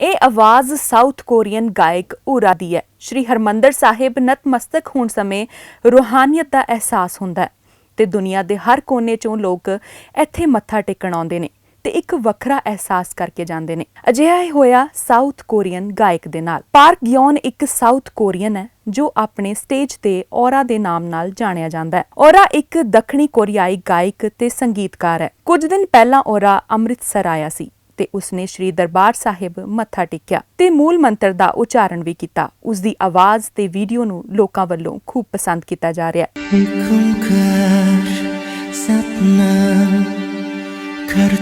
ਇਹ ਆਵਾਜ਼ south Korean ਗਾਇਕ ਉਰਾ ਦੀ ਹੈ। ਸ਼੍ਰੀ ਹਰਮੰਦਰ ਸਾਹਿਬ ਨਤਮਸਤਕ ਹੋਣ ਸਮੇਂ ਰੂਹਾਨੀਅਤ ਦਾ ਅਹਿਸਾਸ ਹੁੰਦਾ ਹੈ ਤੇ ਦੁਨੀਆ ਦੇ ਹਰ ਕੋਨੇ ਚੋਂ ਲੋਕ ਇੱਥੇ ਮੱਥਾ ਟੇਕਣ ਆਉਂਦੇ ਨੇ। ਤੇ ਇੱਕ ਵੱਖਰਾ ਅਹਿਸਾਸ ਕਰਕੇ ਜਾਂਦੇ ਨੇ। ਅਜਿਹਾ ਹੀ ਹੋਇਆ ਸਾਊਥ ਕੋਰੀਅਨ ਗਾਇਕ ਦੇ ਨਾਲ। ਪਾਰਕ ਗਿਓਨ ਇੱਕ ਸਾਊਥ ਕੋਰੀਅਨ ਹੈ, ਜੋ ਆਪਣੇ ਸਟੇਜ ਤੇ ਔਰਾ ਦੇ ਨਾਮ ਨਾਲ ਜਾਣਿਆ ਜਾਂਦਾ ਹੈ। ਔਰਾ ਇੱਕ ਦੱਖਣੀ ਕੋਰੀਆਈ ਗਾਇਕ ਤੇ ਸੰਗੀਤਕਾਰ ਹੈ। ਕੁਝ ਦਿਨ ਪਹਿਲਾਂ ਔਰਾ ਅੰਮ੍ਰਿਤਸਰ ਆਇਆ ਸੀ ਤੇ ਉਸਨੇ ਸ਼੍ਰੀ ਦਰਬਾਰ ਸਾਹਿਬ ਮੱਥਾ ਟੇਕਿਆ ਤੇ ਮੂਲ ਮੰਤਰ ਦਾ ਉਚਾਰਨ ਵੀ ਕੀਤਾ। ਉਸ ਦੀ ਆਵਾਜ਼ ਤੇ ਵੀਡੀਓ ਨੂੰ ਲੋਕਾਂ ਵੱਲੋਂ ਖੂਬ ਪਸੰਦ ਕੀਤਾ ਜਾ ਰਿਹਾ ਹੈ। ਸਤਨਾਮ ਕਰਤਾ